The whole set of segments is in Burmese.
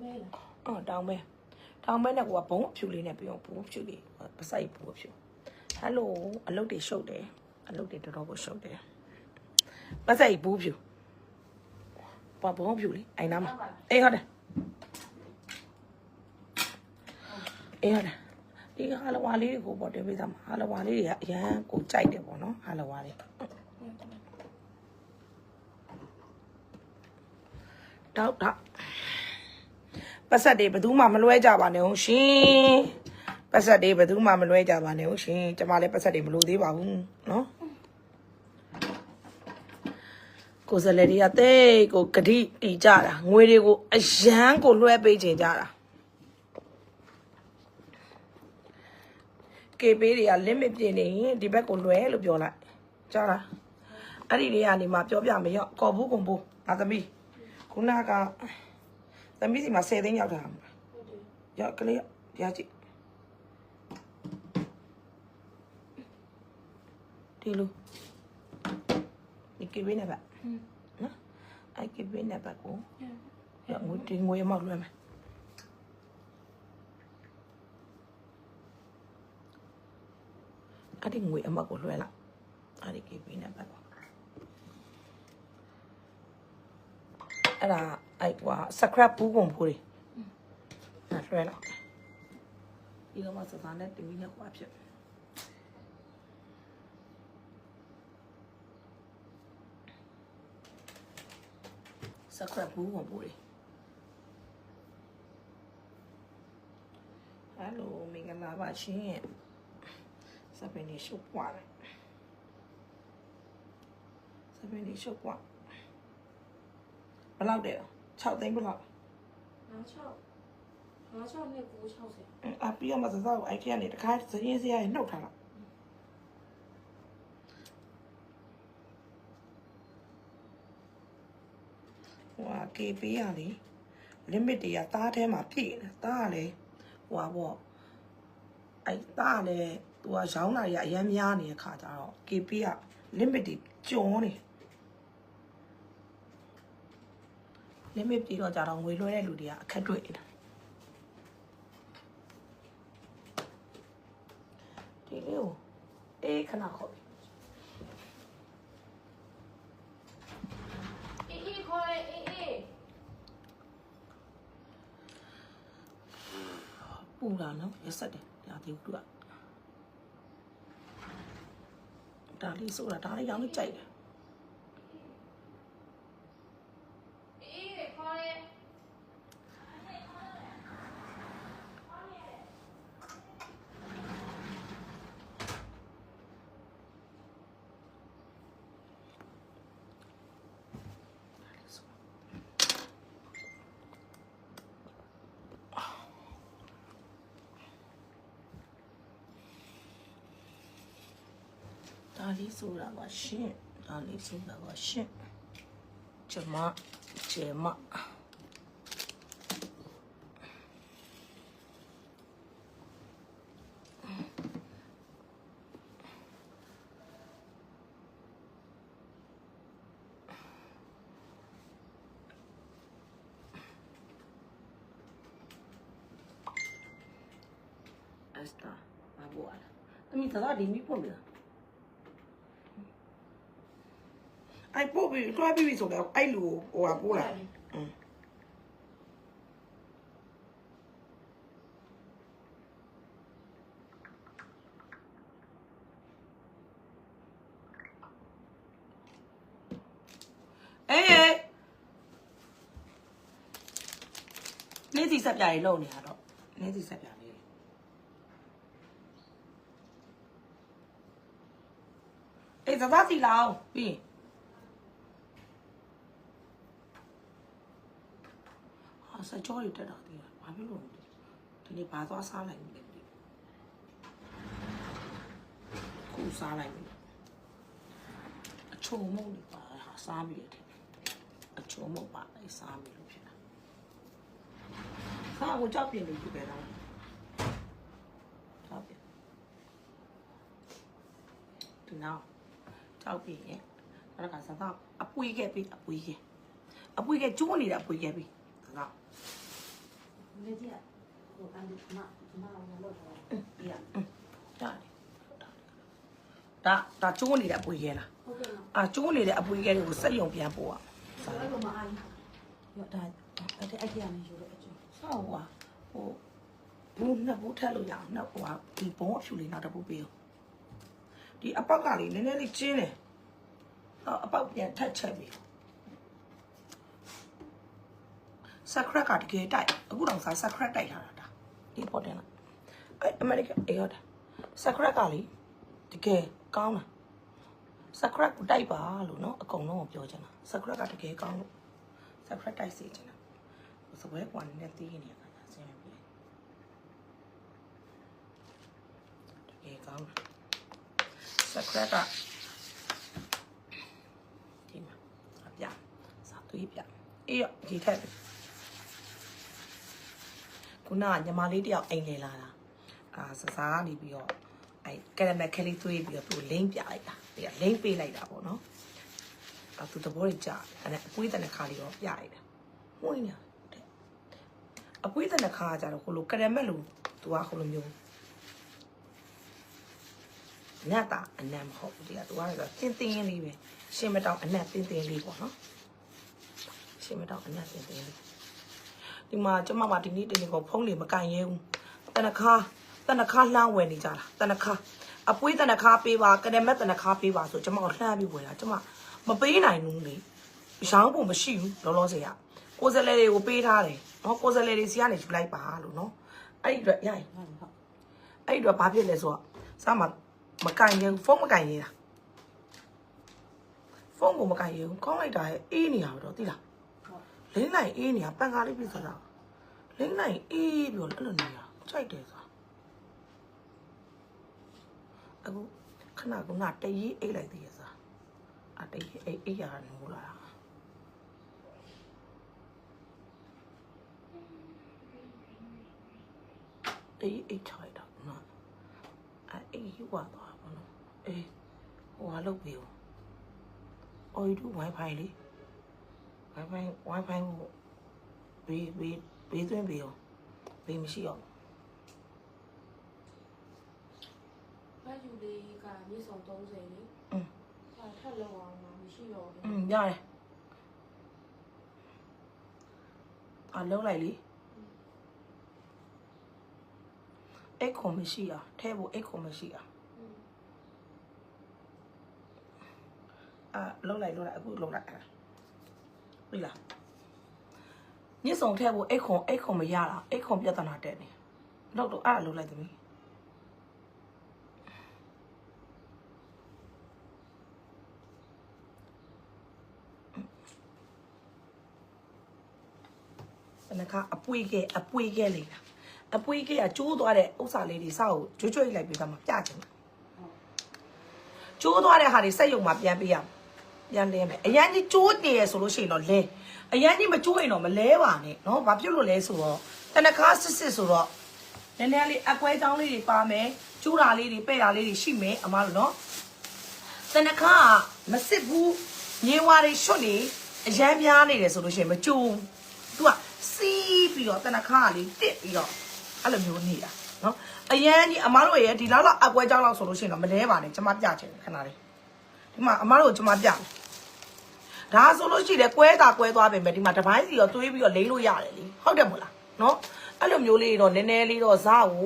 မဲလားအော်တောင်းမဲတောင်းမဲနဲ့ကိုကဘုံအဖြူလေးနဲ့ပြောဘုံအဖြူလေးပစိုက်ဘုံအဖြူဟယ်လိုအလုပ်တွေရှုပ်တယ်အလုပ်တွေတော်တော်ကိုရှုပ်တယ်ပစိုက်ဘူးဖြူဘာဘုံအဖြူလေးအိုင်နာမအေးဟုတ်တယ်အေးဟုတ်တယ်ဒီဟာလဝါလေးကိုပေါ်တင်ပေးသားမှာဟာလဝါလေးတွေကအရန်ကိုကြိုက်တယ်ပေါ့နော်ဟာလဝါလေးတောက်တောက် ပတ်ဆက်တွေဘယ်သူမှမလွဲကြပါနဲ့ဟုတ်ရှင်ပတ်ဆက်တွေဘယ်သူမှမလွဲကြပါနဲ့ဟုတ်ရှင်ကျမလည်းပတ်ဆက်တွေမလို့သေးပါဘူးနော်ကိုယ်စလဲတွေကတိတ်ကိုဂတိတီကြတာငွေတွေကိုအယမ်းကိုလွှဲပေးချင်ကြတာကေပေးတွေက limit ပြည့်နေရင်ဒီဘက်ကိုလွှဲလို့ပြောလိုက်ကြားလားအဲ့ဒီတွေကနေမှပြောပြမရော့ကော်ဘူးကုန်ဘူးအာသမီးခုနက သမီးစီမှာ10သိန်းရောက်တာမှာဟုတ်တယ်ရောက်ကလေးရကြည့်ဒီလိုဒီကိဘေးနဲ့ပါဟင်းနော်အဲ့ကိဘေးနဲ့ပါကိုဟင်းရငွေတင်ငွေမောက်လွှဲမယ်အဲ့ဒီငွေအမောက်ကိုလွှဲလိုက်အဲ့ဒီကိဘေးနဲ့ပါကိုအဲ့ဒါ အဲ့ကွာစကရပ်ပူးကုန်ဖိုးတွေအဲ့လွှဲလောက်ဒီတော့မှစစားနဲ့တင်ပြီးနဲ့ဟွာဖြစ်စကရပ်ဘူးဝင်ပူရီဟယ်လိုမင်္ဂလာပါရှင်စပင်းနေရှုပ်ပွားတယ်စပင်းနေရှုပ်ပွားဘယ်လောက်တဲ့ 6သိန်းဘယ်လောက်ငါ6ငါ6နဲ့960အပြီးတော့မှစစားကိုအိုက်ထကနေတခါစရင်စရာနှုတ်ထားလိုက်ဟိုဟာ KP ရလေ limit တွေကသားထဲမှာပြည့်တယ်သားကလေဟိုဟာပေါ့အဲသားကလေသူကရောင်းတာတွေကအများများနေတဲ့ခါကြတော့ KP က limit တွေကျော်နေ limit ပြီးတော့ကြတော့ငွေလွှဲတဲ့လူတွေကအခက်တွေ့နေတာဒီလေးကိုအေးခဏခေါ်ပြီအေးအေးခေါ်အေးအေးပူတာနော်ရက်ဆက်တယ်ဒါဒီကူကဒါလေးဆိုတာဒါလေးရောင်းလို့ကြိုက်တယ် အေးခေါ်လေ ဒါလေး ဆိုတာကရှင့်ဒါလေးဆိုတာကရှင့်ကျမကျမအစတာဘာဘောလားတမီသာဒီမီပုံလား အဲ့ပို့ပြီးတွားပြီးပြီဆိုတော့အဲ့လူကိုဟိုကပို့လာอืมအေးနေစီဆက်ပြရေးလုံနေတာတော့နေစီဆက်ပြလေးအေးသဘာစီလာအောင်ပြီး ဟာစကြောတွေတက်တာတည်းဘာဖြစ်လို့လဲဒီနေ့ဘာသွားစားလိုက်မလဲဒီခုစားလိုက်ပြီအချုံမုတ်တွေပါဟာစားပြီတဲ့အချုံမုတ်ပါလေစားပြီလို့ဖြစ်တာစားကိုကြောက်ပြင်းနေပြီပဲတော့ကြောက်ပြင်းဒီနောက်ကြောက်ပြင်းရဲ့အဲ့ဒါကစားတော့အပွေးခဲ့ပြီအပွေးခဲ့အပွေးခဲ့ကျိုးနေတာအပွေးခဲ့ပြီဒါက လေကြီးဟိုအန်ဒီမမမလို့တော့ပြရဒါဒါဒါကျိုးနေတဲ့အပွေခဲလားဟုတ်ကဲ့နော်အာကျိုးနေတဲ့အပွေခဲတွေကိုစက်ယုံပြန်ပို့อ่ะဆိုတော့မအားရရဒါအဲ့ဒီအကြမ်းယူလို့အကျိုးဆောက်ဟွာဟိုဘူးနှစ်ဘူးထက်လို့ရအောင်နောက်ဟွာဒီဘုံအဖြူလေးနောက်တစ်ဘူးပေးအောင်ဒီအပေါက်ကလေးနည်းနည်းလေးကျင်းတယ်အော်အပေါက်ပြန်ထက်ချက်ပြီး စကရက်ကတကယ်တိုက်အခုတော့စားစကရက်တိုက်ထားတာဒါဒီပေါ်တယ်လားအဲ့အမေရိကန်အေးဟုတ်တယ်စကရက်ကလေးတကယ်ကောင်းတာစကရက်ကိုတိုက်ပါလို့နော်အကုန်လုံးကိုပြောချင်တာစကရက်ကတကယ်ကောင်းလို့စကရက်တိုက်စီချင်တာစပွဲကွာနဲ့တီးနေရတာဆင်းပြီတကယ်ကောင်းစကရက်ကဒီမှာအပြစာသွေးပြအေးရဒီထက် ခုနကညီမလေးတယောက်အိမ်လေလာတာအာစစားကနေပြီးတော့အဲကရမက်ခဲလေးသွေးပြီးတော့သူလိမ့်ပြလိုက်တာပြီးတော့လိမ့်ပေးလိုက်တာပေါ့နော်အဲသူသဘောကြီးကြာအဲ့ဒါအကွေးတဲ့ခါလေးတော့ပြလိုက်တာဝိုင်းနေတယ်အပွေးတဲ့နှခါကကြတော့ဟိုလိုကရမက်လိုသူကဟိုလိုမျိုးနတ်တာအနံ့မဟုတ်ဘူးဒီကသူကလည်းတင်းတင်းလေးပဲရှင်မတောင်အနံ့တင်းတင်းလေးပေါ့နော်ရှင်မတောင်အနံ့တင်းတင်းလေး ဒီမှာကျမမဒီနေ့တင်းတင်းကိုဖုံးနေမကန်ရဲဘူးတနခါတနခါလှမ်းဝယ်နေကြတာတနခါအပွေးတနခါပေးပါကရမက်တနခါပေးပါဆိုကျမကိုလှမ်းပြီးဝယ်တာကျမမပေးနိုင်ဘူးလေရောင်းဖို့မရှိဘူးလောလောဆယ်ကကိုယ်စလဲတွေကိုပေးထားတယ်နော်ကိုယ်စလဲတွေစီကနေယူလိုက်ပါလို့နော်အဲ့ဒီအတွက်ရရင်ဟုတ်ဟုတ်အဲ့ဒီတော့ဘာဖြစ်လဲဆိုတော့စမမကင်ရင်ဖုန်းမကင်ရင်လားဖုန်းကိုမကင်ရင်ကောင်းလိုက်တာရဲ့အေးနေရတော့သိလားဟုတ် လင်းလိုက်အေးနေရပန်ကားလေးပြဆိုတာလင်းလိုက်အေးပြီးတော့အဲ့လိုနေရကြိုက်တယ်ဆိုတာအခုခဏကငါတရေးအိတ်လိုက်သေးရစားအတရေးအိတ်အိတ်ရနိုးလာတာတရေးအိတ်ချလိုက်တော့နော်အဲ့အေးယူသွားသွားပါတော့အေးဟိုဟာလုပ်ပြီးအောင်အော်ယူ wifi လေး 와이파이 와이파이 위위 위드는 비요 위미시요 응. 응, rồi. Ừ. Ừ, dạ à lâu lại đi. X của mình xì à? Thế bộ X của mình xì à? À lâu lại lâu lại vui lâu lại? À? ပြီလားညစ်ဆောင်ထည့်ဖို့အိတ်ခွန်အိတ်ခွန်မရတာအိတ်ခွန်ပြဿနာတက်နေတော့တော့အဲ့ဒါလုပ်လိုက်သမီးဘယ်နှခါအပွေးကဲအပွေးကဲလေလားအပွေးကဲကကျိုးသွားတဲ့ဥစ္စာလေးတွေစကိုကြွကြွလိုက်ပြီးသားမှပြချင်တယ်ကျိုးသွားတဲ့ဟာတွေစက်ယုံမှာပြန်ပေးရမယ် ပြန်လဲမယ်အရန်ကြီးကျိုးနေရဆိုလို့ရှိရင်တော့လဲအရန်ကြီးမကျိုးရင်တော့မလဲပါနဲ့နော်ဘာဖြစ်လို့လဲဆိုတော့တနခါစစ်စစ်ဆိုတော့နည်းနည်းလေးအကွဲချောင်းလေးတွေပါမယ်ကျိုးတာလေးတွေပဲ့တာလေးတွေရှိမယ်အမတို့နော်တနခါမစစ်ဘူးငင်းဝါတွေရွှတ်နေအရန်ပြားနေတယ်ဆိုလို့ရှိရင်မကျိုးသူကစီးပြီးတော့တနခါလေးတစ်ပြီးတော့အဲ့လိုမျိုးနေတာနော်အရန်ကြီးအမတို့ရဲ့ဒီလောက်လောက်အကွဲကြောင်းလောက်ဆိုလို့ရှိရင်တော့မလဲပါနဲ့ကျမပြချင်ခဏလေးဒီမှာအမတို့ကျမပြမယ် ဒါဆိုလို့ရှိတယ်ကွဲတာကွဲသွားပြီမဲ့ဒီမှာတပိုင်းစီတော့တွေးပြီးတော့လိမ့်လို့ရတယ်လေဟုတ်တယ်မို့လားနော်အဲ့လိုမျိုးလေးတော့နည်းနည်းလေးတော့ဇာဝ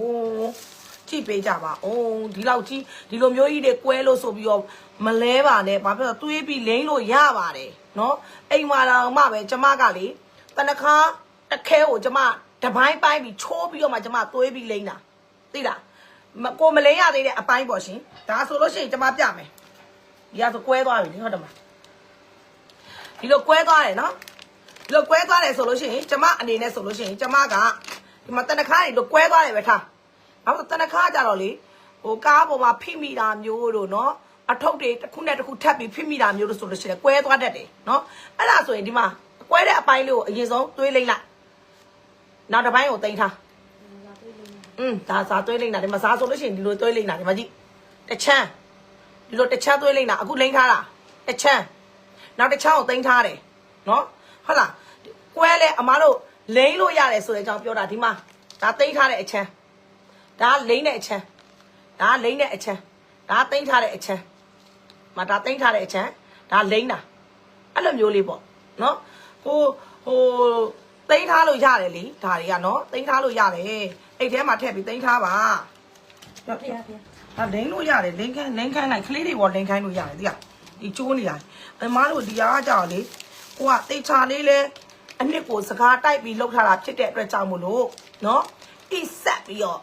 ကြည့်ပေးကြပါအောင်ဒီလောက်ကြီးဒီလိုမျိုးကြီးတွေကွဲလို့ဆိုပြီးတော့မလဲပါနဲ့ဘာဖြစ်လို့တွေးပြီးလိမ့်လို့ရပါတယ်နော်အိမ်မှာတော့မှပဲကျမကလေတနခါတစ်ခဲကိုကျမတပိုင်းပိုင်းပြီးချိုးပြီးတော့မှကျမသွေးပြီးလိမ့်တာသိလားမကိုမလိမ့်ရသေးတဲ့အပိုင်းပေါ့ရှင်ဒါဆိုလို့ရှိရင်ကျမပြမယ်ဒီကဆိုကွဲသွားပြီလေဟုတ်တယ်မလား ဒီလိုကွဲသွားတယ်နော်ဒီလိုကွဲသွားတယ်ဆိုလို့ရှိရင်ကျမအနေနဲ့ဆိုလို့ရှိရင်ကျမကဒီမှာတနခါတွေလိုကွဲသွားတယ်ပဲထားဘာလို့တနခါကြတော့လေဟိုကားပေါ်မှာဖိမိတာမျိုးတို့နော်အထုပ်တွေတစ်ခုနဲ့တစ်ခုထပ်ပြီးဖိမိတာမျိုးတို့ဆိုလို့ရှိရင်ကွဲသွားတတ်တယ်နော်အဲ့ဒါဆိုရင်ဒီမှာကွဲတဲ့အပိုင်းလေးကိုအရင်ဆုံးသွေးလိမ့်လိုက်နောက်တစ်ပိုင်းကိုတင်ထားဒါတွေ့လို့อืมဒါစားသွေးလိမ့်တာဒီမှာစားဆိုလို့ရှိရင်ဒီလိုသွေးလိမ့်တာဒီမှာကြည့်တစ်ချမ်းဒီလိုတစ်ချမ်းသွေးလိမ့်တာအခုလိမ့်ထားတာတစ်ချမ်း နောက်တစ်ချမ်းကိုတင်ထားတယ်နော်ဟုတ်လားကွဲလဲအမားတို့လိမ့်လို့ရတယ်ဆိုတဲ့အကြောင်းပြောတာဒီမှာဒါသိမ်းထားတဲ့အချမ်းဒါလိမ့်တဲ့အချမ်းဒါလိမ့်တဲ့အချမ်းဒါသိမ်းထားတဲ့အချမ်းမဒါသိမ်းထားတဲ့အချမ်းဒါလိမ့်တာအဲ့လိုမျိုးလေးပေါ့နော်ဟိုဟိုသိမ်းထားလို့ရတယ်လေဒါတွေကနော်သိမ်းထားလို့ရတယ်အဲ့ထဲမှာထည့်ပြီးသိမ်းထားပါဖေဖေဒါလိမ့်လို့ရတယ်လိမ့်ခိုင်းလိမ့်ခိုင်းလိုက်ကလေးတွေပေါ်လိမ့်ခိုင်းလို့ရတယ်ဒီက ဒီကျိုးနေရတယ်အမားတို့ဒီအားကြောင့်လေဟိုကတေချာလေးလဲအနှစ်ကိုစကားတိုက်ပြီးလှုပ်ထားတာဖြစ်တဲ့အတွက်ကြောင့်မို့လို့နော်ဣဆက်ပြီးတော့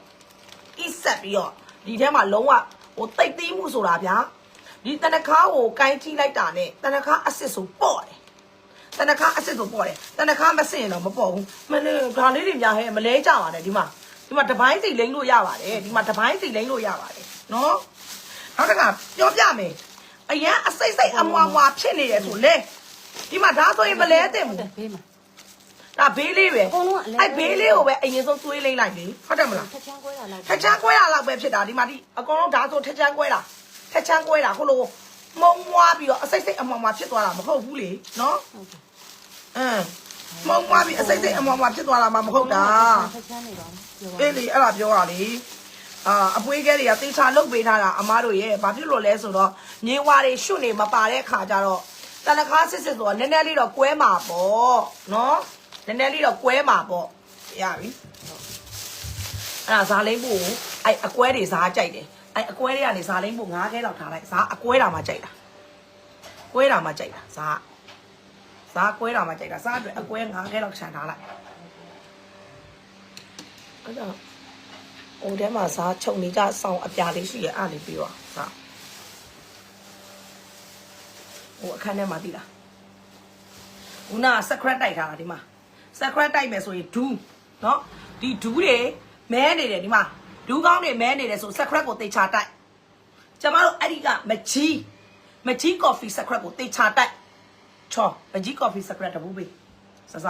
ဣဆက်ပြီးတော့ဒီထဲမှာလုံးဝဟိုတိတ်သိမ်းမှုဆိုတာဗျာဒီတနခါကိုကိုင်းကြည့်လိုက်တာနဲ့တနခါအစ်စ်ဆိုပေါ့တယ်တနခါအစ်စ်ဆိုပေါ့တယ်တနခါမစင်ရင်တော့မပေါ့ဘူးမလဲဒါလေးတွေများဟဲ့မလဲကြပါနဲ့ဒီမှာဒီမှာတပိုင်းစီလိမ့်လို့ရပါတယ်ဒီမှာတပိုင်းစီလိမ့်လို့ရပါတယ်နော်နောက်တစ်ခါပြောပြမယ် အရန်အစိတ်စိတ်အမွာမွာဖြစ်နေတယ်ဆိုလေဒီမှာဒါဆိုရင်မလဲတဲ့ဘူးဘေးမှာဒါဘေးလေးပဲအကုန်လုံးကအလဲအဲ့ဘေးလေးကိုပဲအရင်ဆုံးသွေးလိမ့်လိုက်လေဟုတ်တယ်မလားထက်ချမ်းကွဲတာလားထက်ချမ်းကွဲတာလောက်ပဲဖြစ်တာဒီမှာဒီအကောင်လုံးဒါဆိုထက်ချမ်းကွဲတာထက်ချမ်းကွဲတာဟိုလိုမုံမွားပြီးတော့အစိတ်စိတ်အမွာမွာဖြစ်သွားတာမဟုတ်ဘူးလေနော်ဟုတ်ကဲ့အင်းမုံမွားပြီးအစိတ်စိတ်အမွာမွာဖြစ်သွားတာမှမဟုတ်တာထက်ချမ်းနေတော့ပြောပါအေးလေအဲ့ဒါပြောတာလေ အာအပွေးကဲတွေကတေချာလုတ်ပေးထားတာအမားတို့ရဲ့ဘာဖြစ်လို့လဲဆိုတော့မြေဝါတွေရှုနေမပါတဲ့ခါကျတော့တနခါစစ်စစ်ဆိုတော့နည်းနည်းလေးတော့ကွဲမှာပေါ့နော်နည်းနည်းလေးတော့ကွဲမှာပေါ့ရပြီအဲ့ဒါဇာလိမ့်ဖို့အဲ့အကွဲတွေဇာကြိုက်တယ်အဲ့အကွဲတွေကနေဇာလိမ့်ဖို့၅ခဲလောက်ထားလိုက်ဇာအကွဲတာမှကြိုက်တာကွဲတာမှကြိုက်တာဇာဇာကွဲတာမှကြိုက်တာဇာအတွက်အကွဲ၅ခဲလောက်ခြံထားလိုက်အဲ့တော့ ဟိုထဲမှာစားချုပ်နေကြဆောင်းအပြာလေးရှိရအဲ့လေးပြီးတော့စားဟိုအခန်းထဲမှာတည်လားခုနကစကရက်တိုက်ထားတာဒီမှာစကရက်တိုက်မယ်ဆိုရင်ဒူးเนาะဒီဒူးတွေမဲနေတယ်ဒီမှာဒူးကောင်းတွေမဲနေတယ်ဆိုစကရက်ကိုတေချာတိုက်ကျမတို့အဲ့ဒီကမကြီးမကြီးကော်ဖီစကရက်ကိုတေချာတိုက်ချောမကြီးကော်ဖီစကရက်တပူးပေးစစ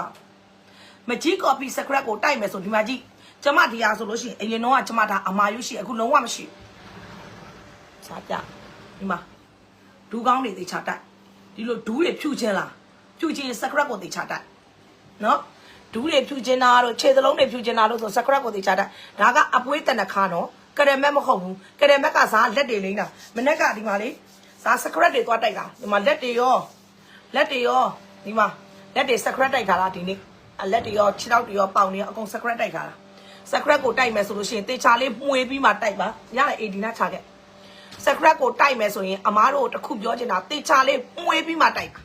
မကြီးကော်ပီစကရက်ကိုတိုက်မယ်ဆိုဒီမှာကြည့် ကျမဒီဟာဆိုလို့ရှိရင်အရင်တော့ကကျမဒါအမာရွရှိအခုလုံးဝမရှိဘူးစားပြဒီမှာဒူးကောင်းတွေတေချာတိုက်ဒီလိုဒူးတွေဖြူချင်းလားဖြူချင်းစကရက်ကိုတေချာတိုက်နော်ဒူးတွေဖြူချင်းတာတို့ခြေသလုံးတွေဖြူချင်းတာလို့ဆိုစကရက်ကိုတေချာတိုက်ဒါကအပွေးတနခါနော်ကရမက်မဟုတ်ဘူးကရမက်ကစားလက်တွေလိမ့်တာမနေ့ကဒီမှာလေစားစကရက်တွေသွားတိုက်တာဒီမှာလက်တွေရောလက်တွေရောဒီမှာလက်တွေစကရက်တိုက်ထားတာဒီနေ့အလက်တွေရောခြေထောက်တွေရောပေါင်တွေရောအကုန်စကရက်တိုက်ထားတာ စကရက်ကိုတိုက်မယ်ဆိုလို့ရှိရင်တေချာလေးမှုေးပြီးမှတိုက်ပါရတယ်အေဒီနာချခဲ့စကရက်ကိုတိုက်မယ်ဆိုရင်အမားတို့တစ်ခုပြောချင်တာတေချာလေးမှုေးပြီးမှတိုက်ပါ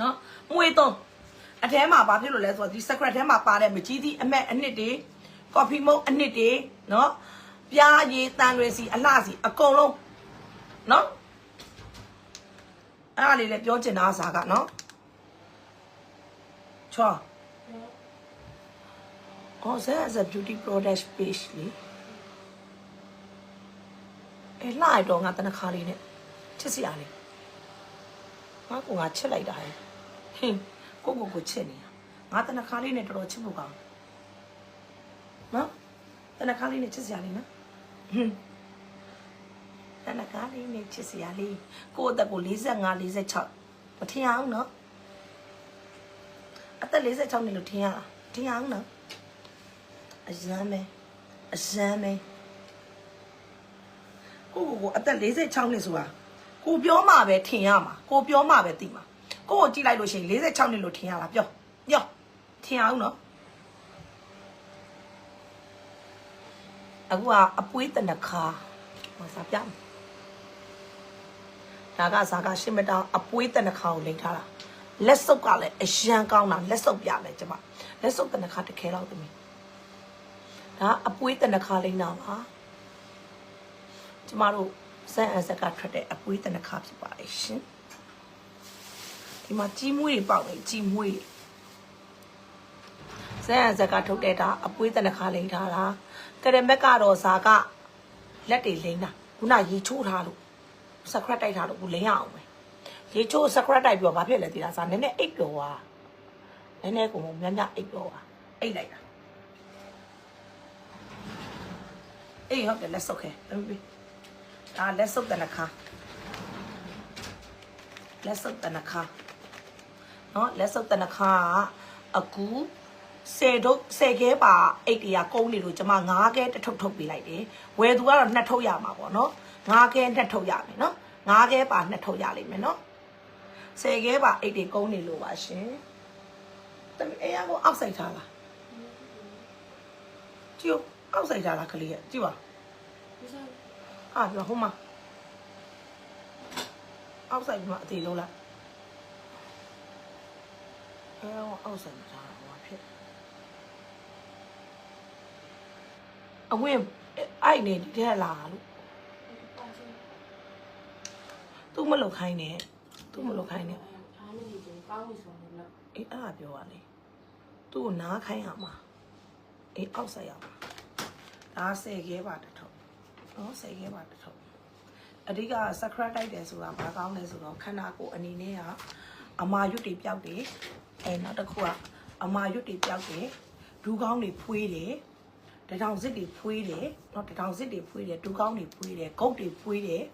နော်မှုေးတော့အထဲမှာဘာဖြစ်လို့လဲဆိုတော့ဒီစကရက်ထဲမှာပါတဲ့မကြီးသည့်အမက်အနှစ်တွေကော်ဖီမုတ်အနှစ်တွေနော်ပြားရည်တန်တွေစီအလှစီအကုန်လုံးနော်အဲ့ဒါလေးလည်းပြောချင်တာစားကနော်ချော အော် there is a beauty product page လေအဲ့လာရတော့ငါတနခါလေးနဲ့ချစ်စရာလေးငါကငါချစ်လိုက်တာဟဲ့ဟင်းကိုကိုကိုချစ်နေတာငါတနခါလေးနဲ့တော်တော်ချစ်ဖို့ကောင်းနော်တနခါလေးနဲ့ချစ်စရာလေးနော်ဟင်းတနကားလေးနဲ့ချစ်စရာလေးကိုယ့်အသက်ကို45 46မထင်အောင်နော်အသက်46နှစ်လို့ထင်ရလားထင်အောင်နော် အယမ်းပဲအယမ်းပဲကိုကိုကိုအသက်46နှစ်ဆိုတာကိုပြောမှပဲထင်ရမှာကိုပြောမှပဲသိမှာကိုကိုကြည့်လိုက်လို့ရှိရင်46နှစ်လို့ထင်ရလားပြောပြောထင်အောင်နော်အခုကအပွေးတနခါမစားပြမယ်ဒါကစားကရှင်းမတောင်းအပွေးတနခါကိုလိန်ထားတာလက်စုပ်ကလည်းအရန်ကောင်းတာလက်စုပ်ပြမယ်ကျမလက်စုပ်တနခါတစ်ခဲလောက်သမီး ဒါအပွေးတနခါလိန်တာပါကျမတို့စမ်းအဆက်ကထွက်တဲ့အပွေးတနခါဖြစ်ပါတယ်ရှင်ဒီမှာကြီးမွေးတွေပေါက်နေကြီးမွေးတွေစမ်းအဆက်ကထုတ်တဲ့ဒါအပွေးတနခါလိန်ထားတာကရမက်ကတော့ဇာကလက်တွေလိန်တာခုနရေချိုးထားလို့စကရက်တိုက်ထားတော့ဘူးလင်းရအောင်ပဲရေချိုးစကရက်တိုက်ပြီးတော့ဘာဖြစ်လဲသိလားစားနည်းနည်းအိတ်ပြောသွားနည်းနည်းကိုများများအိတ်ပြောသွားအိတ်လိုက်တာ အေးဟုတ်တယ်လက်ဆုပ်ခဲတမီးဒါလက်ဆုပ်တနခါလက်ဆုပ်တနခါနော်လက်ဆုပ်တနခါကအခု10ထုတ်10ခဲပါအိတ်တရားကုန်းနေလို့ကျမ9ခဲတစ်ထုတ်ထုတ်ပေးလိုက်တယ်ဝယ်သူကတော့နှစ်ထုတ်ရမှာပေါ့နော်9ခဲနှစ်ထုတ်ရမယ်နော်9ခဲပါနှစ်ထုတ်ရလိမ့်မယ်နော်10ခဲပါအိတ်တွေကုန်းနေလို့ပါရှင်တမီးအဲ့ရကိုအောက်ဆိုင်ထားလားကြည့် ကောက်ဆိုင်ကြလားကလေးကကြည့်ပါဟာပြောဟိုမှာအောက်ဆိုင်မှာအသေးလုံးလားအဲအောက်ဆိုင်မှာဟိုဖြစ်အဝင်အိုက်နေဒီထက်လာလို့သူမလုတ်ခိုင်းနဲ့သူမလုတ်ခိုင်းနဲ့အားမနေကြဘူးကောင်းပြီဆိုလို့အေးအဲ့ဒါပြောရလေသူ့ကိုနားခိုင်းရမှာအေးအောက်ဆိုင်ရမှာ ဒါဆယ်ခဲပါတစ်ထုပ်နော်ဆယ်ခဲပါတစ်ထုပ်အဓိကစကရက်တိုက်တယ်ဆိုတာဘာကောင်းလဲဆိုတော့ခန္ဓာကိုယ်အနေနဲ့ကအမာရွတ်တွေပျောက်တယ်အဲနောက်တစ်ခုကအမာရွတ်တွေပျောက်တယ်ဒူးကောင်းတွေဖွေးတယ်တထောင်စစ်တွေဖွေးတယ်နော်တထောင်စစ်တွေဖွေးတယ်ဒူးကောင်းတွေဖွေးတယ်ဂုတ်တွေဖွေးတယ်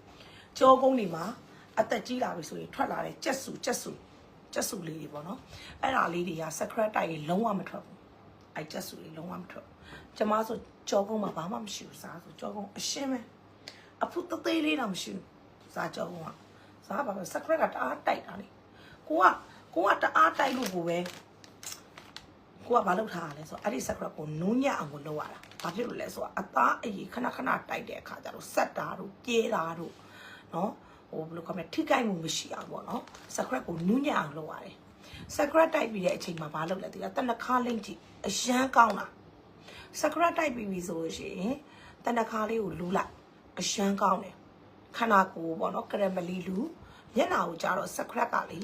ကြောကုန်းတွေမှာအသက်ကြီးလာပြီဆိုရင်ထွက်လာတဲ့ကြက်စုကြက်စုကျက်စုလေးတွေပေါ့နော်အဲ့ဒါလေးတွေကစကရက်တိုက်ကြီးလုံးဝမထွက်ဘူးအဲ့ကျက်စုလေးလုံးဝမထွက်ဘူးကျမဆို ကြောကုန်းမှာဘာမှမရှိဘူးစားဆိုကြောကုန်းအရှင်းပဲအဖုတသေးလေးတော့မရှိဘူးစားကြောကုန်းကစားပါပဲစကရက်ကတအားတိုက်တာလေကိုကကိုကတအားတိုက်လို့ကိုပဲကိုကဘာလုပ်ထားရလဲဆိုတော့အဲ့ဒီစကရက်ကိုနူးညံ့အောင်ကိုလုပ်ရတာဘာဖြစ်လို့လဲဆိုတော့အသားအကြီးခဏခဏတိုက်တဲ့အခါကျတော့ဆက်တာတို့ပြေးတာတို့နော်ဟိုဘယ်လိုခေါ်မလဲထိကြိုက်မှုမရှိအောင်ပေါ့နော်စကရက်ကိုနူးညံ့အောင်လုပ်ရတယ်စကရက်တိုက်ပြီးတဲ့အချိန်မှာဘာလုပ်လဲသူကတနခါလိမ့်ကြည့်အရန်ကောင်းတာ စကရက်တိုက်ပြီးပြီဆိုလို့ရှိရင်တနခါလေးကိုလူလိုက်အရန်ကောင်းတယ်ခန္ဓာကိုယ်ပေါ့နော်ကရမလီလူမျက်နှာကိုကြတော့စကရက်ကလေ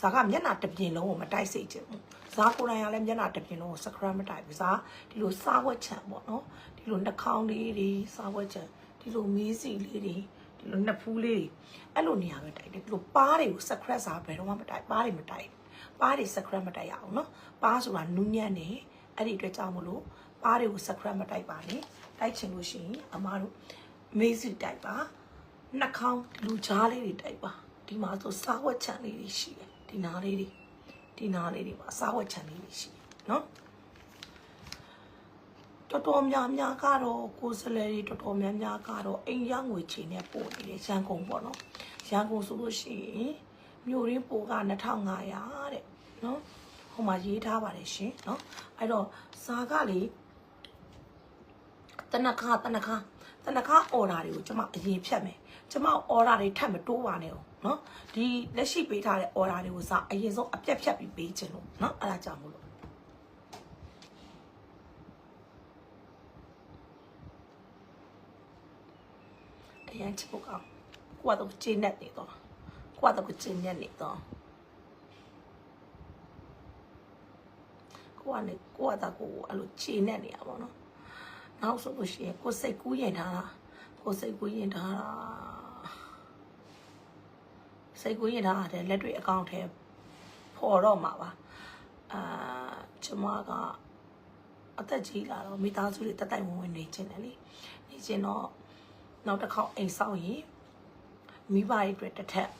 ဇာကမျက်နှာတစ်ပြင်လုံးကိုမတိုက်စိတ်ချင်ဘူးဇာကိုယ်တိုင်ကလည်းမျက်နှာတစ်ပြင်လုံးကိုစကရက်မတိုက်ဘူးဇာဒီလိုစားဝက်ချံပေါ့နော်ဒီလိုနှာခေါင်းလေးတွေစားဝက်ချံဒီလိုမီးစီလေးတွေဒီလိုနှစ်ဖူးလေးတွေအဲ့လိုနေရာပဲတိုက်တယ်ဒီလိုပါးတွေကိုစကရက်စားဘယ်တော့မှမတိုက်ပါးတွေမတိုက်ပါးတွေစကရက်မတိုက်ရအောင်နော်ပါးဆိုတာနူးညံ့နေ အဲ့ဒီအတွက်ကြောင့်မလို့ပါးတွေကိုစကရက်မတိုက်ပါနဲ့တိုက်ချင်လို့ရှိရင်အမားတို့မေးစီတိုက်ပါနှာခေါင်းဒီလူကြားလေးတွေတိုက်ပါဒီမှာဆိုစားဝက်ချံလေးတွေရှိတယ်ဒီနားလေးတွေဒီနားလေးတွေမှာစားဝက်ချံလေးတွေရှိတယ်နော်တော်တော်များများကတော့ကိုယ်စလဲတွေတော်တော်များများကတော့အိမ်ရငွေချေနဲ့ပို့နေတယ်ရန်ကုန်ပေါ့နော်ရန်ကုန်ဆိုလို့ရှိရင်မြို့ရင်းပို့က2500တဲ့နော် ဟိုမှာရေးထားပါတယ်ရှင်နော်အဲ့တော့စာကလေတနခါတနခါတနခါအော်ဒါတွေကိုကျွန်မအရင်ဖြတ်မယ်ကျွန်မအော်ဒါတွေထပ်မတိုးပါနဲ့哦နော်ဒီလက်ရှိပေးထားတဲ့အော်ဒါတွေကိုစာအရင်ဆုံးအပြတ်ဖြတ်ပြီးပေးခြင်းလို့နော်အဲ့ဒါကြောင့်မို့လို့အရင်ချစ်ဖို့ကောင်းကိုကတော့ကျင်းနေနေတော့ကိုကတော့ကျင်းနေနေတော့ ကိုကနေကိုကတော့ကိုအဲ့လိုကျင်းနေနေရပါတော့နောက်ဆိုလို့ရှိရင်ကိုစိတ်ကူးရင်ထားတာကိုစိတ်ကူးရင်ထားတာစိတ်ကူးရင်ထားတဲ့လက်တွေအကောင့်ထဲပေါ်တော့မှာပါအာကျမကအသက်ကြီးလာတော့မိသားစုတွေတက်တိုက်ဝင်ဝင်နေခြင်းတယ်လေနေခြင်းတော့နောက်တစ်ခေါက်အိမ်ဆောက်ရင်မိဘရဲ့အတွက်တစ်ထက်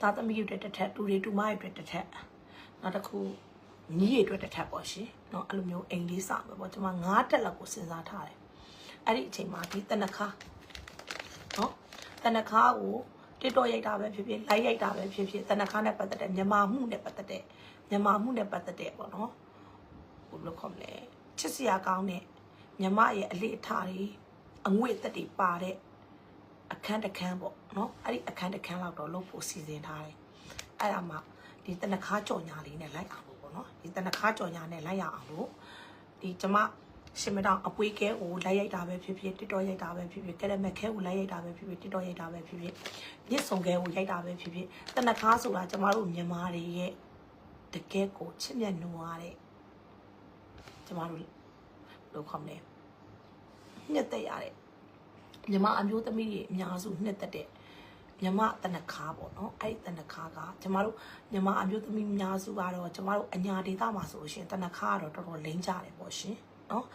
သားသမီးရဲ့အတွက်တစ်ထက်တူတွေတူမရဲ့အတွက်တစ်ထက်နောက်တစ်ခု ညီရဲ့အတွက်တစ်ထက်ပေါ့ရှင်เนาะအဲ့လိုမျိုးအိမ်လေးဆောက်မယ်ပေါ့ကျွန်မ၅တက်လောက်ကိုစဉ်းစားထားတယ်အဲ့ဒီအချိန်မှာဒီတနခါเนาะတနခါကိုတစ်တော်ရိုက်တာပဲဖြစ်ဖြစ်လိုက်ရိုက်တာပဲဖြစ်ဖြစ်တနခါနဲ့ပတ်သက်တဲ့မြန်မာမှုနဲ့ပတ်သက်တဲ့မြန်မာမှုနဲ့ပတ်သက်တဲ့ပေါ့နော်ဘယ်လိုခေါ်မလဲချစ်စရာကောင်းတဲ့မြမရဲ့အလေးအထားတွေ အငွေ့သက်တွေပါတဲ့အခန်းတစ်ခန်းပေါ့နော်အဲ့ဒီအခန်းတစ်ခန်းလောက်တော့လုပ်ဖို့စီစဉ်ထားတယ်အဲ့ဒါမှဒီတနခါကြော်ညာလေးနဲ့လိုက်အောင်လို့ ပေါ့နော်ဒီတနခါကြော်ညာနဲ့လိုက်ရအောင်လို့ဒီကျမရှင်မတောင်အပွေးကဲကိုလိုက်ရိုက်တာပဲဖြစ်ဖြစ်တစ်တော်ရိုက်တာပဲဖြစ်ဖြစ်ကဲရမက်ခဲကိုလိုက်ရိုက်တာပဲဖြစ်ဖြစ်တစ်တော်ရိုက်တာပဲဖြစ်ဖြစ်ညစ်စုံကဲကိုရိုက်တာပဲဖြစ်ဖြစ်တနခါဆိုတာကျမတို့မြန်မာတွေရဲ့တကယ်ကိုချစ်မြတ်နိုးရတဲ့ကျမတို့လို့ခေါ်မလဲနှစ်သက်ရတဲ့မြမအမျိုးသမီးတွေအများစုနှစ်သက်တဲ့ မြမတနခါပေါ့နော်အဲ့ဒီတနခါကကျမတို့မြမအမျိုးသမီးအများစုကတော့ကျမတို့အညာဒေသမှာဆိုလို့ရှိရင်တနခါကတော့တော်တော်လိမ့်ကြတယ်ပေါ့ရှင်နော်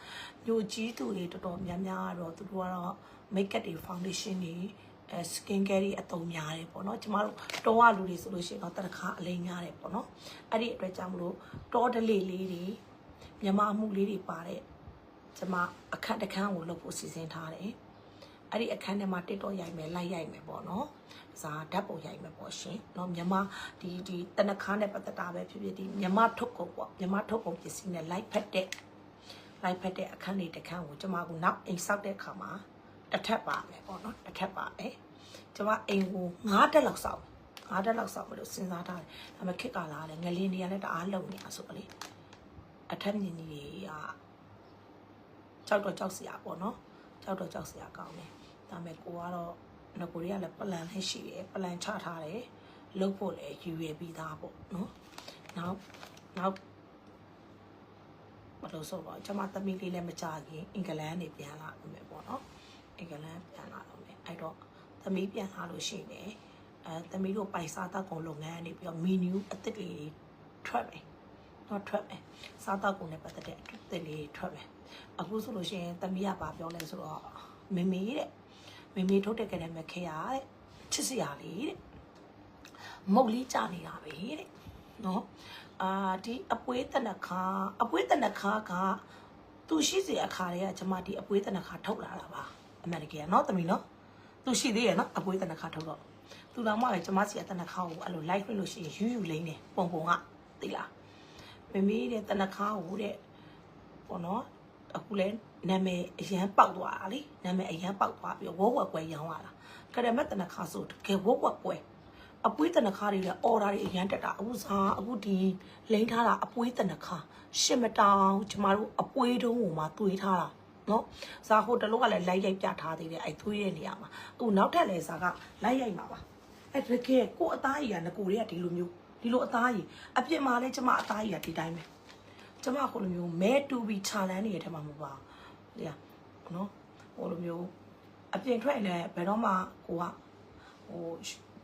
ညိုကြီးသူတွေတော်တော်များများကတော့သူတို့ကတော့ make up တွေ foundation တွေအဲ skin care တွေအသုံးများတယ်ပေါ့နော်ကျမတို့တောကလူတွေဆိုလို့ရှိရင်တော့တရခါအလိမ်များတယ်ပေါ့နော်အဲ့ဒီအတွက်ကြောင့်မလို့တောတလေလေးတွေမြမမှုလေးတွေပါတဲ့ကျမအခက်တစ်ခန်းကိုလုပ်ဖို့စီစဉ်ထားတယ် အဲ့ဒီအခန်းထဲမှာတစ်တော့ရိုက်မယ်လိုက်ရိုက်မယ်ပေါ့နော်ဇာဓာတ်ပုံရိုက်မယ်ပေါ့ရှင်เนาะမြမဒီဒီတနခါနဲ့ပတ်သက်တာပဲဖြစ်ဖြစ်ဒီမြမထုတ်ကုန်ပေါ့မြမထုတ်ကုန်ပစ္စည်းနဲ့လိုက်ဖက်တဲ့ လိုက်ဖက်တဲ့အခန်းလေးတစ်ခန်းကိုကျမကနောက်အိမ်ဆောက်တဲ့ခါမှာတစ်ထပ်ပါမယ်ပေါ့နော်တစ်ထပ်ပါမယ်ကျမအိမ်ကို9တက်လောက်ဆောက်9တက်လောက်ဆောက်မလို့စဉ်းစားထားတယ်ဒါပေမဲ့ခက်ကလာတယ်ငလင်းနေရလဲတအားလုံနေတာဆိုတော့လေအထက်မြင်ကြီးကကြောက်တော့ကြောက်စရာပေါ့နော်ကြောက်တော့ကြောက်စရာကောင်းတယ် ဒါပေမဲ့ကိုကတော့ငကိုတွေကလည်းပလန်လေးရှိတယ်ပလန်ချထားတယ်လုတ်ဖို့လည်းယူရပြီးသားပေါ့နော်နောက်နောက်မလို့ဆိုတော့ကျွန်မသမီးလေးလည်းမကြခင်အင်္ဂလန်နေပြန်လာမယ်ပေါ့နော်အင်္ဂလန်ပြန်လာတော့မယ်အဲ့တော့သမီးပြန်လာလို့ရှိရင်အဲသမီးတို့ပိုင်စားတောက်ကုန်လုပ်ငန်းကနေပြီးတော့မီနူးအသစ်လေးထွက်မယ်တော့ထွက်မယ်စားတောက်ကုန်နဲ့ပတ်သက်တဲ့အသစ်လေးထွက်မယ်အခုဆိုလို့ရှိရင်သမီးကပါပြောလဲဆိုတော့မမေတဲ့ မိမေထုတ်တဲ့ကလေးမခဲရတဲ့ချစ်စရာလေးတဲ့မုတ်လေးကြာနေတာပဲတဲ့နော်အာဒီအပွေးတနခါအပွေးတနခါကသူရှိစေအခါတွေကကျွန်မဒီအပွေးတနခါထုတ်လာတာပါအမှန်တကယ်နော်တမီနော်သူရှိသေးရဲ့နော်အပွေးတနခါထုတ်တော့သူတော်မလည်းကျွန်မစီအတနခါကိုအဲ့လို live လို့ရှိရင်ယူးယူးလိမ့်နေပုံပုံကသိလားမမေးတဲ့တနခါကိုတဲ့ပေါ့နော်အခုလဲ နာမည်အရန်ပေါက်သွားတာလေနာမည်အရန်ပေါက်သွားပြီးတော့ဝဝက်ကွဲရောင်းလာတာကရမက်တနခါဆိုတကယ်ဝဝက်ကွဲအပွေးတနခါတွေလည်းအော်ဒါတွေအရန်တက်တာအခုစားအခုဒီလိမ့်ထားတာအပွေးတနခါရှစ်မတောင်ကျမတို့အပွေးတုံးကိုမှသွေးထားတာနော်စားဟိုတလို့ကလည်းလိုက်ရိုက်ပြထားသေးတယ်အဲ့သွေးတဲ့နေရာမှာအခုနောက်ထပ်လည်းစားကလိုက်ရိုက်မှာပါအဲ့တကယ်ကိုအသားကြီးကငကိုတွေကဒီလိုမျိုးဒီလိုအသားကြီးအပြစ်မှာလည်းကျမအသားကြီးကဒီတိုင်းပဲကျမခုလိုမျိုးမဲတူပြီးခြာလန်းနေတဲ့ထဲမှာမပါဘူး လေနော်ဟိုလိုမျိုးအပြင်ထွက်ရင်လည်းဘယ်တော့မှကိုကဟို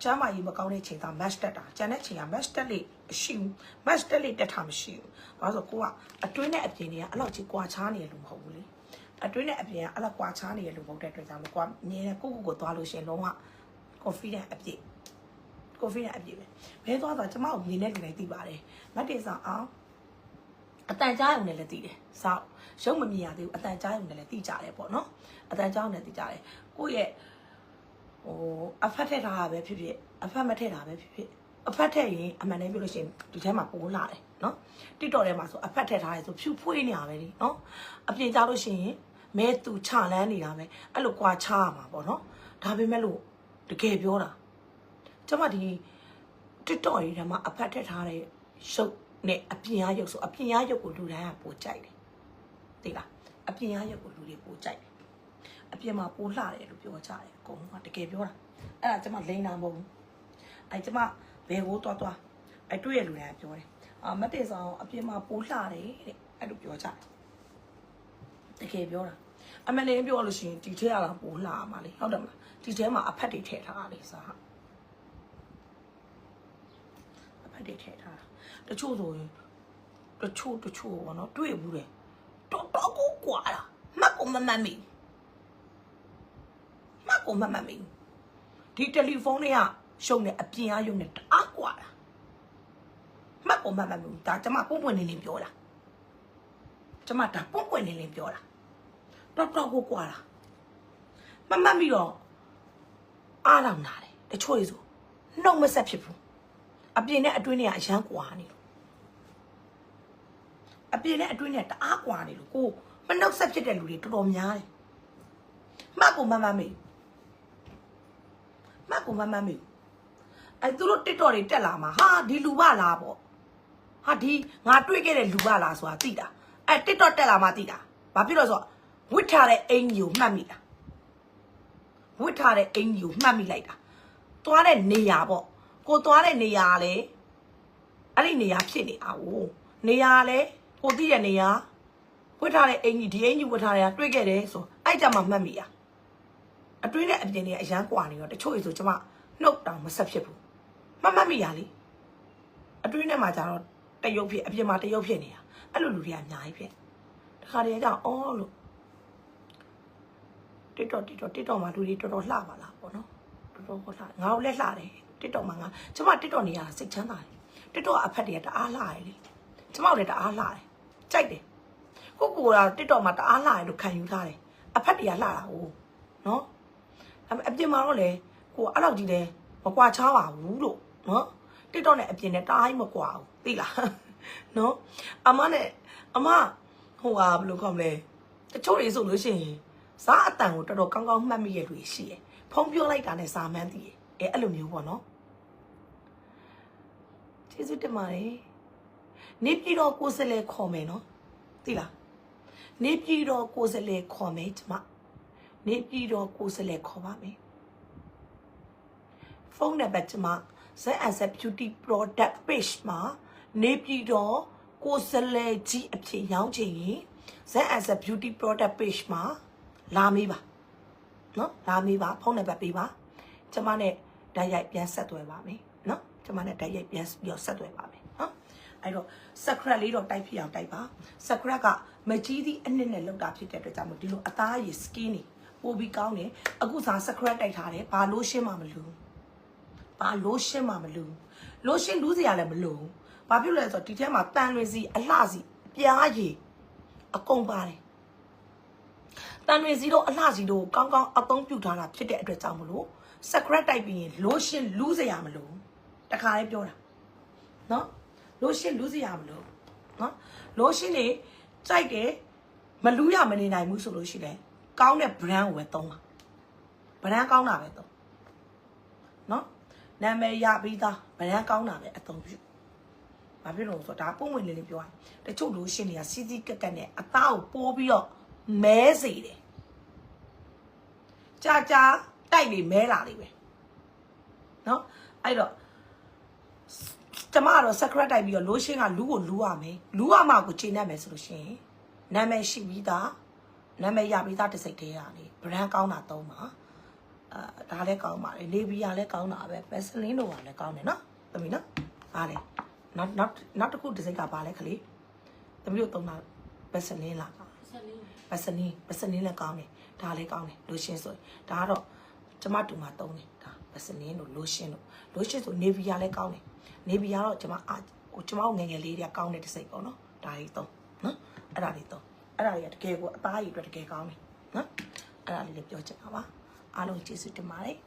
ကျမ်းမာရေးမကောင်းတဲ့ချိန်က match တက်တာကျန်တဲ့ချိန်က match တက်လေမရှိဘူး match တက်လေတက်တာမရှိဘူး။ဘာလို့ဆိုကိုကအတွင်းနဲ့အပြင်တွေကအဲ့လောက်ကြီးကွာခြားနေရလို့မဟုတ်ဘူးလေ။အတွင်းနဲ့အပြင်ကအဲ့လောက်ကွာခြားနေရလို့မဟုတ်တဲ့အတွက်ကြောင့်ကိုကမြင်တဲ့ကိုကိုကိုသွားလို့ရှိရင်လုံးဝ confident အပြည့် confident အပြည့်ပဲ။ဘဲသွားတော့ကျမကိုမြင်တဲ့လူတိုင်းသိပါတယ်။မတ်တေဆောင်အောင် အတန်ကြားရုံနဲ့လည်းသိတယ်။စောက်ရုပ်မမြင်ရသေးဘူးအတန်ကြားရုံနဲ့လည်းသိကြတယ်ပေါ့နော်။အတန်ကြားရုံနဲ့သိကြတယ်။ကိုယ့်ရဲ့ဟိုအဖက်ထက်ထားတာပဲဖြစ်ဖြစ်အဖက်မထက်တာပဲဖြစ်ဖြစ်အဖက်ထက်ရင်အမှန်တမ်းပြောလို့ရှိရင်ဒီထဲမှာပိုးလာတယ်နော်တစ်တော်ထဲမှာဆိုအဖက်ထက်ထားတယ်ဆိုဖြူဖွေးနေတာပဲလीနော်အပြင်ကြလို့ရှိရင်မဲသူခြလန်းနေတာပဲအဲ့လိုကွာချရမှာပေါ့နော်ဒါပေမဲ့လို့တကယ်ပြောတာကျမဒီတစ်တော်ကြီးထဲမှာအဖက်ထက်ထားတဲ့ရုပ် နဲ့အပြင်ရရုပ်ဆိုအပြင်ရရုပ်ကိုလူတိုင်းကပိုကြိုက်တယ်သိလားအပြင်ရရုပ်ကိုလူတွေပိုကြိုက်တယ်အပြင်မှာပိုးလှတယ်လို့ပြောကြတယ်အကုန်လုံးကတကယ်ပြောတာအဲ့ဒါကျမလိန်တာမဟုတ်ဘူးအဲ့ကျမဘယ်ကိုသွားသွားအဲ့တွေ့ရလူတွေကပြောတယ်အာမတ်တေဆောင်အပြင်မှာပိုးလှတယ်တဲ့အဲ့လိုပြောကြတယ်တကယ်ပြောတာအမလေးပြောလို့ရှိရင်ဒီထဲကလာပိုးလှရမှာလေဟုတ်တယ်မလားဒီထဲမှာအဖက်တွေထည့်ထားတာလေစားအဖက်တွေထည့်ထားတာ တချို့ဆိုရင်တချို့တချို့ပေါ့နော်တွေ့ဘူးတယ်တော်တော်ကိုကွာလားမှတ်ကိုမမှတ်မိမှတ်ကိုမမှတ်မိဒီတယ်လီဖုန်းတွေကရှုံးနေအပြင်အားရုံနဲ့တအားကွာလားမှတ်ကိုမမှတ်မိဒါကျမပုံပွင့်နေနေပြောတာကျမဒါပုံပွင့်နေနေပြောတာတော်တော်ကိုကွာလားမမှတ်ပြီးတော့အားလောင်လာတယ်တချို့တွေဆိုနှုတ်မဆက်ဖြစ်ဘူးအပြင်နဲ့အတွင်းနဲ့ကအရန်ကွာနေလို့ အပြင်နဲ့အတွင်းနဲ့တအားကွာနေလို့ကိုမနှောက်ဆက်ဖြစ်တဲ့လူတွေတော်တော်များတယ်မှတ်ကိုမမမေမှတ်ကိုမမမေအဲသူတို့တစ်တော်တွေတက်လာမှာဟာဒီလူပါလားပေါ့ဟာဒီငါတွေ့ခဲ့တဲ့လူပါလားဆိုတာသိတာအဲတစ်တော်တက်လာမှသိတာဘာဖြစ်လို့ဆိုဝစ်ထားတဲ့အင်ကြီးကိုမှတ်မိတာဝစ်ထားတဲ့အင်ကြီးကိုမှတ်မိလိုက်တာသွားတဲ့နေရာပေါ့ကိုသွားတဲ့နေရာလေအဲ့ဒီနေရာဖြစ်နေအောင်နေရာလဲ ကိုသိတဲ့နေရာဝစ်ထားတဲ့အင်ကြီးဒီအင်ကြီးဝစ်ထားတဲ့ကတွေ့ခဲ့တယ်ဆိုအဲ့ကြမှာမှတ်မိတာအတွင်းနဲ့အပြင်တွေကအရန်ကွာနေတော့တချို့ရေဆိုကျမနှုတ်တောင်မဆက်ဖြစ်ဘူးမမတ်မိရလေအတွင်းထဲမှာကျတော့တရုပ်ဖြစ်အပြင်မှာတရုပ်ဖြစ်နေတာအဲ့လိုလူတွေကအများကြီးဖြစ်တခါတည်းကျတော့အော်လို့တစ်တော့တစ်တော့တစ်တော့မှာလူတွေတော်တော်လှပါလားပေါ့နော်တော်တော်လှငါ့ကိုလည်းလှတယ်တစ်တော်မှာငါကျမတစ်တော်နေရတာစိတ်ချမ်းသာတယ်တစ်တော်ကအဖက်တွေကတအားလှတယ်လေကျမတို့လည်းတအားလှတယ် ကြိုက်တယ်ကိုကိုကတစ်တော်မှာတအားလှတယ်လို့ခံယူထားတယ်အဖက်တွေကလှတာဟိုနော်အအပြင်မှာတော့လေကိုအဲ့လောက်ကြီးလဲမကွာချားပါဘူးလို့နော်တစ်တော်နဲ့အပြင်နဲ့တအားကြီးမကွာဘူးသိလားနော်အမနဲ့အမဟိုဟာဘယ်လိုခေါ်မလဲတချို့တွေဆိုလို့ရှိရင်စားအတန်ကိုတော်တော်ကောင်းကောင်းမှတ်မိရလူရှိရယ်ဖုံးပြောလိုက်တာနဲ့စာမှန်းသိရယ်အဲအဲ့လိုမျိုးပေါ့နော်ကျေးဇူးတင်ပါတယ် နေပြည်တော်ကိုယ်စလဲခေါ်မယ်နော်သိလားနေပြည်တော်ကိုယ်စလဲခေါ်မယ်ကျမနေပြည်တော်ကိုယ်စလဲခေါ်ပါမယ်ဖုန်းနံပါတ်ကျမ ZS Beauty Product Page မှာနေပြည်တော်ကိုယ်စလဲကြီးအဖြစ်ရောင်းချင်ရင် ZS Beauty Product Page မှာလာမေးပါနော်လာမေးပါဖုန်းနံပါတ်ပေးပါကျမနဲ့ဓာတ်ရိုက်ပြန်ဆက်သွယ်ပါမယ်နော်ကျမနဲ့ဓာတ်ရိုက်ပြန်ပြီးတော့ဆက်သွယ်ပါမယ် နော်အဲ့တော့စကရက်လေးတော့တိုက်ဖြစ်အောင်တိုက်ပါစကရက်ကမကြီးသည့်အနှစ်နဲ့လောက်တာဖြစ်တဲ့အတွက်ကြောင့်မို့ဒီလိုအသားရည် skin နေပိုပြီးကောင်းတယ်အခုစားစကရက်တိုက်ထားတယ်ဘာလို့ရှင်းမှမလို့ဘာလို့ရှင်းမှမလို့လို့ရှင်းလူးစရာလည်းမလို့ဘာဖြစ်လဲဆိုတော့ဒီထဲမှာတန်လွင်စီအလှစီအပြားရည်အကုန်ပါတယ်တန်တွေစီတို့အလှစီတို့ကောင်းကောင်းအသုံးပြုထားတာဖြစ်တဲ့အတွက်ကြောင့်မလို့စကရက်တိုက်ပြီးရင်လိုရှင်လူးစရာမလိုတခါလေးပြောတာနော် လိုရှင်လူးစရာမလိုနော်လိုရှင်နေကြိုက်တယ်မလူးရမနေနိုင်ဘူးဆိုလို့ရှိလဲကောင်းတဲ့ brand ကိုပဲသုံးပါ brand ကောင်းတာပဲသုံးနော်နာမည်ရပြီးသား brand ကောင်းတာပဲအသုံးပြုဘာဖြစ်လို့လဲဆိုတော့ဒါပုံဝင်လေးလေးပြောရတချို့လိုရှင်တွေကစီစီကက်ကက်နဲ့အသားကိုပိုးပြီးတော့မဲစေတယ်ကြာကြာတိုက်ပြီးမဲလာလိမ့်မယ်နော်အဲ့တော့ ကျမကတော့ secret တိုက်ပြီးတော့လိုရှင်းကလူကိုလူရမယ်လူရမှာကိုချိန်တတ်မယ်ဆိုလို့ရှိရင်နာမည်ရှိပြီးသားနာမည်ရပြီးသားတစ်စိတ်တည်းရလေ brand ကောင်းတာသုံးပါအာဒါလည်းကောင်းပါလေနေဗီယာလည်းကောင်းတာပဲပက်ဆလင်းတို့ကလည်းကောင်းတယ်နော်သမီးနော်ဟာလေနောက်နောက်နောက်တစ်ခုတစ်စိတ်ကပါလဲခလေးသမီးတို့သုံးတာပက်ဆလင်းလားဆက်လေးပစနီပစနီလည်းကောင်းတယ်ဒါလည်းကောင်းတယ်လိုရှင်းဆိုရင်ဒါကတော့ကျမတူမှာတုံးတယ်ဒါပစနီတို့လိုရှင်းတို့လိုရှင်းဆိုနေဗီယာလည်းကောင်းတယ် နေဗီယာတော့ကျမအာဟိုကျမငယ်ငယ်လေးတွေကကောင်းတဲ့တစ်စိတ်ပေါ့နော်ဒါလေးတုံးနော်အဲ့ဒါလေးတုံးအဲ့ဒါလေးကတကယ်ကိုအသားရည်အတွက်တကယ်ကောင်းတယ်နော်အဲ့ဒါလေးလည်းပြောချင်တာပါအားလုံးကျေးဇူးတင်ပါတယ်